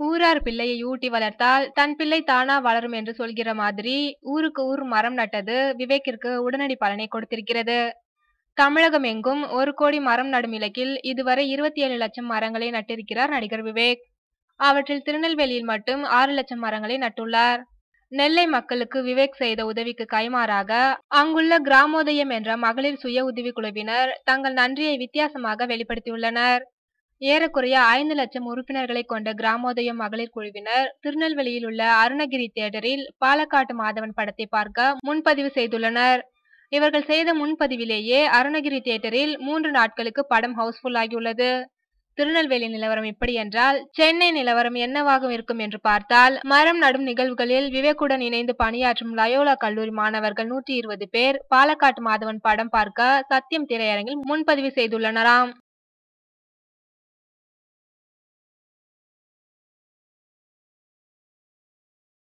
ஊரார் பிள்ளையை ஊட்டி வளர்த்தால் தன் பிள்ளை தானா வளரும் என்று சொல்கிற மாதிரி ஊருக்கு ஊர் மரம் நட்டது விவேக்கிற்கு உடனடி பலனை கொடுத்திருக்கிறது. தமிழகம் எங்கும் ஒரு கோடி மரம் நடும் இலக்கில் இதுவரை இருபத்தி ஏழு லட்சம் மரங்களை நட்டிருக்கிறார் நடிகர் விவேக். அவற்றில் திருநெல்வேலியில் மட்டும் ஆறு லட்சம் மரங்களை நட்டுள்ளார். நெல்லை மக்களுக்கு விவேக் செய்த உதவிக்கு கைமாறாக அங்குள்ள கிராமோதயம் என்ற மகளிர் சுய உதவி குழுவினர் தங்கள் நன்றியை வித்தியாசமாக வெளிப்படுத்தியுள்ளனர். ஏறக்குறைய ஐந்து லட்சம் உறுப்பினர்களை கொண்ட கிராமோதயம் மகளிர் குழுவினர் திருநெல்வேலியில் உள்ள அருணகிரி தியேட்டரில் பாலக்காட்டு மாதவன் படத்தை பார்க்க முன்பதிவு செய்துள்ளனர். இவர்கள் செய்த முன்பதிவிலேயே அருணகிரி தியேட்டரில் மூன்று நாட்களுக்கு படம் ஹவுஸ்ஃபுல் ஆகியுள்ளது. திருநெல்வேலி நிலவரம் இப்படி என்றால் சென்னை நிலவரம் என்னவாக இருக்கும் என்று பார்த்தால் மரம் நடும் நிகழ்வுகளில் விவேக்குடன் இணைந்து பணியாற்றும் லயோலா கல்லூரி மாணவர்கள் நூற்றி இருபது பேர் பாலக்காட்டு மாதவன் படம் பார்க்க சத்தியம் திரையரங்கில் முன்பதிவு செய்துள்ளனராம்.